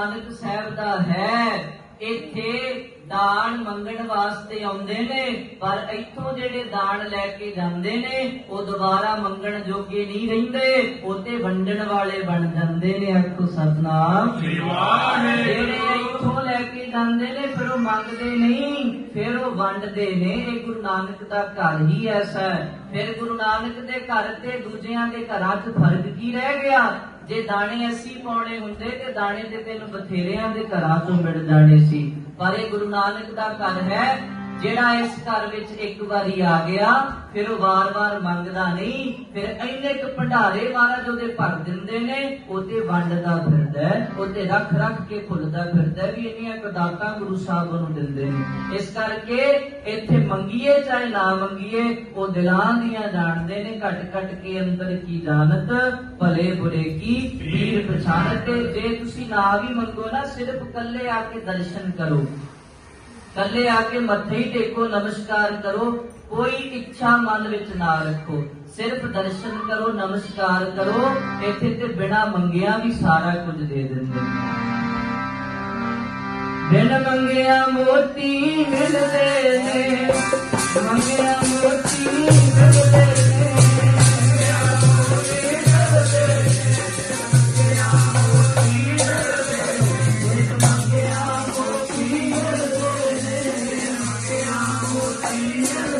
ਨਾਨਕ ਸਾਹਿਬ ਦਾ ਹੈ। ਇੱਥੇ ਦਾਨ ਮੰਗਣ ਵਾਸਤੇ ਆਉਂਦੇ ਨੇ ਪਰ ਇੱਥੋਂ ਜਿਹੜੇ ਦਾਨ ਲੈ ਕੇ ਜਾਂਦੇ ਨੇ ਉਹ ਦੁਬਾਰਾ ਮੰਗਣ ਜੋਗੇ ਨਹੀਂ ਰਹਿੰਦੇ। ਉਹ ਤੇ ਵੰਡਣ ਵਾਲੇ ਬਣ ਜਾਂਦੇ ਨੇ ਆਖੋ ਸਤਨਾਮ। ਸ੍ਰੀ ਵਾਹਿਗੁਰੂ। ਜਿਹੜੇ ਇੱਥੋਂ ਲੈ ਕੇ ਜਾਂਦੇ ਨੇ ਫਿਰ ਉਹ ਮੰਗਦੇ ਨਹੀਂ ਫਿਰ ਉਹ ਵੰਡਦੇ ਨੇ। ਇਹ ਗੁਰੂ ਨਾਨਕ ਦਾ ਘਰ ਹੀ ਐਸਾ ਹੈ। ਫਿਰ ਗੁਰੂ ਨਾਨਕ ਦੇ ਘਰ ਤੇ ਦੂਜਿਆਂ ਦੇ ਘਰਾਂ 'ਚ ਫ਼ਰਕ ਕੀ ਰਹਿ ਗਿਆ? ਜੇ ਦਾਣੇ ਅਸੀਂ ਪਾਉਣੇ ਹੁੰਦੇ ਤੇ ਦਾਣੇ ਤੇ ਤੈਨੂੰ ਬਥੇਰਿਆਂ ਦੇ ਘਰਾਂ 'ਚੋਂ ਮਿਲ ਜਾਣੇ ਸੀ। ਪਰ ਇਹ ਗੁਰੂ ਨਾਨਕ ਦਾ ਘਰ ਹੈ। ਜਿਹੜਾ ਇਸ ਘਰ ਵਿੱਚ ਇੱਕ ਵਾਰੀ ਆ ਗਿਆ ਫਿਰ ਉਹ ਵਾਰ-ਵਾਰ ਮੰਗਦਾ ਨਹੀਂ ਫਿਰ ਇੰਨੇ ਕੁ ਭੰਡਾਰੇ ਮਹਾਰਾਜ ਉਹਦੇ ਭਰ ਦਿੰਦੇ ਨੇ ਉਹਤੇ ਵੰਡਦਾ ਫਿਰਦਾ ਹੈ, ਰੱਖ ਰੱਖ ਕੇ ਭੁੱਲਦਾ ਫਿਰਦਾ ਵੀ ਇੰਨੀਆਂ ਕਦਾਤਾਂ ਗੁਰੂ ਸਾਹਿਬ ਨੂੰ ਦਿੰਦੇ ਨੇ। ਇਸ ਕਰਕੇ ਇੱਥੇ ਮੰਗੀਏ ਚਾਹੇ ਨਾ ਮੰਗੀਏ ਉਹ ਦਿਲਾਂ ਦੀਆਂ ਜਾਣਦੇ ਨੇ ਘਟ ਘਟ ਕੇ ਅੰਦਰ ਕੀ ਜਾਣਤ ਭਲੇ ਬੁਰੇ ਕੀ ਪੀਰ ਪਛਾਨਤ ਤੇ ਜੇ ਤੁਸੀਂ ਨਾ ਵੀ ਮੰਗੋ ਨਾ ਸਿਰਫ ਕੱਲੇ ਆ ਕੇ ਦਰਸ਼ਨ ਕਰੋ। ਕੱਲੇ ਆ ਕੇ ਮੱਥੇ ਹੀ ਟੇਕੋ, ਨਮਸਕਾਰ ਕਰੋ, ਕੋਈ ਇੱਛਾ ਮਨ ਵਿੱਚ ਨਾ ਰੱਖੋ। ਸਿਰਫ ਦਰਸ਼ਨ ਕਰੋ, ਨਮਸਕਾਰ ਕਰੋ, ਇੱਥੇ ਤੇ ਬਿਨਾ ਮੰਗਿਆ ਵੀ ਸਾਰਾ ਕੁਝ ਦੇ ਦਿੰਦੇ। ਬਿਨ ਮੰਗਿਆ ਮੋਤੀ ਮਿਲਦੇ ਨੇ। ਮੰਗਿਆ ਮੋਤੀ